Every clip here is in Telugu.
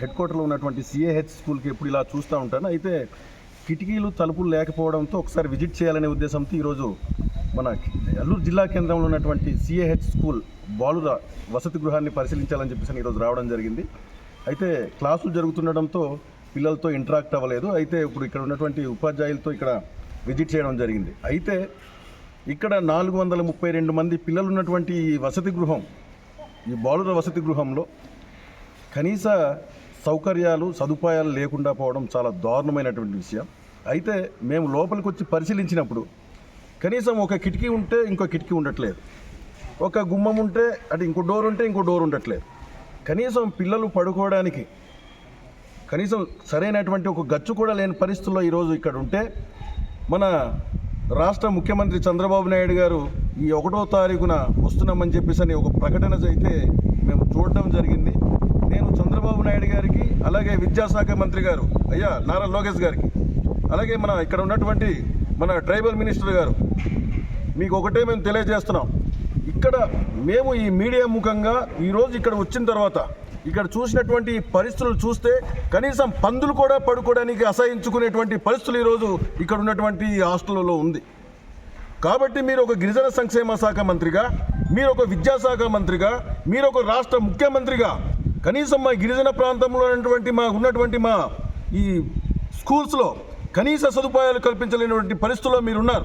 హెడ్ క్వార్టర్లో ఉన్నటువంటి సిఏహెచ్ స్కూల్కి ఎప్పుడు ఇలా చూస్తూ ఉంటాను. అయితే కిటికీలు తలుపులు లేకపోవడంతో ఒకసారి విజిట్ చేయాలనే ఉద్దేశంతో ఈరోజు మన అల్లూరు జిల్లా కేంద్రంలో ఉన్నటువంటి సిఏహెచ్ స్కూల్ బాలుర వసతి గృహాన్ని పరిశీలించాలని చెప్పేసి ఈరోజు రావడం జరిగింది. అయితే క్లాసులు జరుగుతుండడంతో పిల్లలతో ఇంటరాక్ట్ అవ్వలేదు. అయితే ఇప్పుడు ఇక్కడ ఉన్నటువంటి ఉపాధ్యాయులతో ఇక్కడ విజిట్ చేయడం జరిగింది. అయితే ఇక్కడ నాలుగు వందల ముప్పై రెండు మంది పిల్లలు ఉన్నటువంటి ఈ వసతి గృహం ఈ బాలుర వసతి గృహంలో కనీస సౌకర్యాలు సదుపాయాలు లేకుండా పోవడం చాలా దారుణమైనటువంటి విషయం. అయితే మేము లోపలికి వచ్చి పరిశీలించినప్పుడు కనీసం ఒక కిటికీ ఉంటే ఇంకో కిటికీ ఉండట్లేదు. ఒక గుమ్మం ఉంటే అంటే ఇంకో డోర్ ఉంటే ఇంకో డోర్ ఉండట్లేదు. కనీసం పిల్లలు పడుకోవడానికి కనీసం సరైనటువంటి ఒక గచ్చు కూడా లేని పరిస్థితుల్లో ఈరోజు ఇక్కడ ఉంటే మన రాష్ట్ర ముఖ్యమంత్రి చంద్రబాబు నాయుడు గారు ఈ ఒకటో తారీఖున వస్తున్నామని చెప్పేసి అని ఒక ప్రకటన అయితే మేము చూడడం జరిగింది. నాయుడు గారికి అలాగే విద్యాశాఖ మంత్రి గారు అయ్యా నారా లోకేష్ గారికి అలాగే మన ఇక్కడ ఉన్నటువంటి మన ట్రైబల్ మినిస్టర్ గారు మీకు ఒకటే మేము తెలియజేస్తున్నాం. ఇక్కడ మేము ఈ మీడియా ముఖంగా ఈరోజు ఇక్కడ వచ్చిన తర్వాత ఇక్కడ చూసినటువంటి పరిస్థితులు చూస్తే కనీసం పందులు కూడా పడుకోవడానికి అసహించుకునేటువంటి పరిస్థితులు ఈరోజు ఇక్కడ ఉన్నటువంటి హాస్టల్లో ఉంది. కాబట్టి మీరు ఒక గిరిజన సంక్షేమ శాఖ మంత్రిగా మీరు ఒక విద్యాశాఖ మంత్రిగా మీరు ఒక రాష్ట్ర ముఖ్యమంత్రిగా కనీసం మా గిరిజన ప్రాంతంలో ఉన్నటువంటి మా ఉన్నటువంటి మా ఈ స్కూల్స్లో కనీస సదుపాయాలు కల్పించలేనటువంటి పరిస్థితుల్లో మీరున్నారు.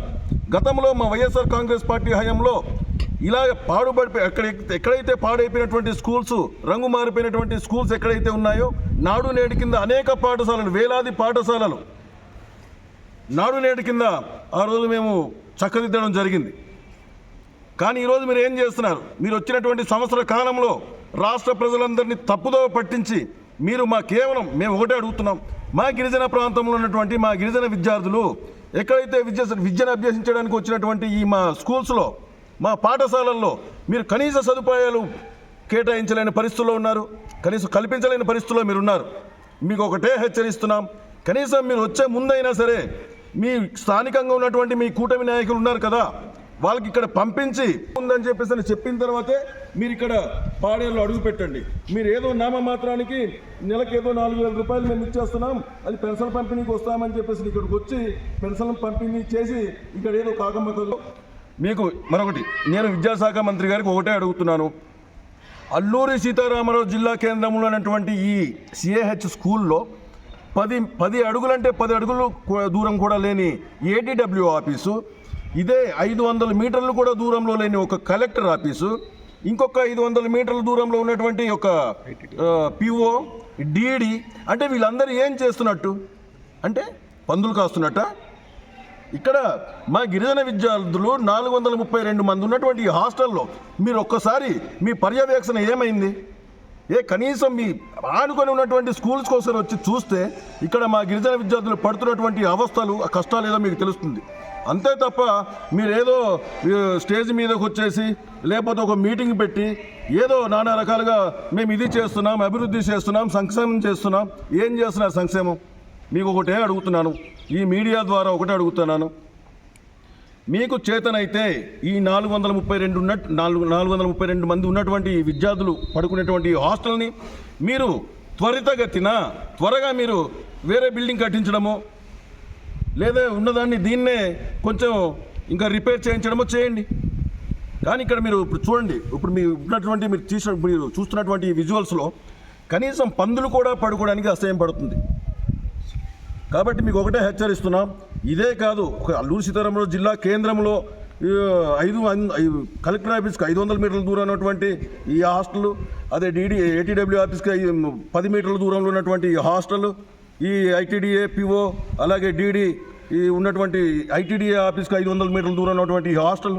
గతంలో మా వైఎస్ఆర్ కాంగ్రెస్ పార్టీ హయాంలో ఇలా పాడుబడి ఎక్కడ ఎక్కడైతే పాడైపోయినటువంటి స్కూల్స్ రంగు మారిపోయినటువంటి స్కూల్స్ ఎక్కడైతే ఉన్నాయో నాడు నేడు కింద అనేక పాఠశాలలు వేలాది పాఠశాలలు. నాడు నేడు కింద ఆ రోజు మేము చక్కదిద్దడం జరిగింది. కానీ ఈరోజు మీరు ఏం చేస్తున్నారు? మీరు వచ్చినటువంటి సంవత్సర కాలంలో రాష్ట్ర ప్రజలందరినీ తప్పుదో పట్టించి మీరు మా కేవలం మేము ఒకటే అడుగుతున్నాం. మా గిరిజన ప్రాంతంలో ఉన్నటువంటి మా గిరిజన విద్యార్థులు ఎక్కడైతే విద్య విద్యను అభ్యసించడానికి వచ్చినటువంటి ఈ మా స్కూల్స్లో మా పాఠశాలల్లో మీరు కనీస సదుపాయాలు కేటాయించలేని పరిస్థితుల్లో ఉన్నారు. కనీసం కల్పించలేని పరిస్థితుల్లో మీరు ఉన్నారు మీకు ఒకటే హెచ్చరిస్తున్నాం. కనీసం మీరు వచ్చే ముందైనా సరే మీ స్థానికంగా ఉన్నటువంటి మీ కూటమి నాయకులు ఉన్నారు కదా. వాళ్ళకి ఇక్కడ పంపించి ఉందని చెప్పేసి అని చెప్పిన తర్వాతే మీరు ఇక్కడ పాడేళ్ళు అడుగు పెట్టండి. మీరు ఏదో నామమాత్రానికి నెలకు ఏదో నాలుగు వేల రూపాయలు మేము ఇచ్చేస్తున్నాం అది పెన్షన్ పంపిణీకి వస్తామని చెప్పేసి ఇక్కడికి వచ్చి పెన్షన్ పంపిణీ చేసి ఇక్కడ ఏదో కాకమ్మకలు మీకు మరొకటి నేను విద్యాశాఖ మంత్రి గారికి ఒకటే అడుగుతున్నాను. అల్లూరి సీతారామరావు జిల్లా కేంద్రంలోనటువంటి ఈ సిఏహెచ్ స్కూల్లో పది పది అడుగులంటే పది అడుగులు దూరం కూడా లేని ఏటీడబ్ల్యూ ఆఫీసు ఇదే ఐదు వందల మీటర్లు కూడా దూరంలో లేని ఒక కలెక్టర్ ఆఫీసు. ఇంకొక ఐదు వందల మీటర్ల దూరంలో ఉన్నటువంటి ఒక పిఓ డిడి అంటే వీళ్ళందరూ ఏం చేస్తున్నట్టు? అంటే పందులు కాస్తున్నట్ట? ఇక్కడ మా గిరిజన విద్యార్థులు నాలుగు వందల ముప్పై రెండు మంది ఉన్నటువంటి ఈ హాస్టల్లో మీరు ఒక్కసారి మీ పర్యవేక్షణ ఏమైంది? ఏ కనీసం మీ ఆనుకొని ఉన్నటువంటి స్కూల్స్ కోసం వచ్చి చూస్తే ఇక్కడ మా గిరిజన విద్యార్థులు పడుతున్నటువంటి అవస్థలు ఆ కష్టాలు ఏదో మీకు తెలుస్తుంది. అంతే తప్ప మీరేదో స్టేజ్ మీదకి వచ్చేసి లేకపోతే ఒక మీటింగ్ పెట్టి ఏదో నానా రకాలుగా మేము ఇది చేస్తున్నాం అభివృద్ధి చేస్తున్నాం సంక్షేమం చేస్తున్నాం. ఏం చేస్తున్నారు సంక్షేమం? మీకు ఒకటే అడుగుతున్నాను. ఈ మీడియా ద్వారా ఒకటే అడుగుతున్నాను. మీకు చేతనైతే ఈ నాలుగు వందల ముప్పై రెండు ఉన్న నాలుగు నాలుగు వందల ముప్పై రెండు మంది ఉన్నటువంటి విద్యార్థులు పడుకునేటువంటి ఈ హాస్టల్ని మీరు త్వరితగతిన త్వరగా మీరు వేరే బిల్డింగ్ కట్టించడము లేదా ఉన్నదాన్ని దీన్నే కొంచెం ఇంకా రిపేర్ చేయించడమో చేయండి. కానీ ఇక్కడ మీరు ఇప్పుడు చూడండి ఇప్పుడు మీరు ఉన్నటువంటి మీరు తీసిన మీరు చూస్తున్నటువంటి విజువల్స్లో కనీసం పందులు కూడా పడుకోవడానికి అసహ్యం పడుతుంది. కాబట్టి మీకు ఒకటే హెచ్చరిస్తున్నాం ఇదే కాదు ఒక అల్లూరు సీతారామరాజు జిల్లా కేంద్రంలో ఈ, ఐదు కలెక్టర్ ఆఫీస్కి ఐదు వందల మీటర్ల దూరం ఉన్నటువంటి ఈ హాస్టల్ అదే డీడీ ఏటీడబ్ల్యూ ఆఫీస్కి పది మీటర్ల దూరంలో ఉన్నటువంటి ఈ హాస్టల్ ఈ ఐటీడీఏ పిఓ అలాగే డీడీ ఈ ఉన్నటువంటి ఐటీడీ ఆఫీస్కి ఐదు వందల మీటర్ల దూరం ఉన్నటువంటి ఈ హాస్టల్.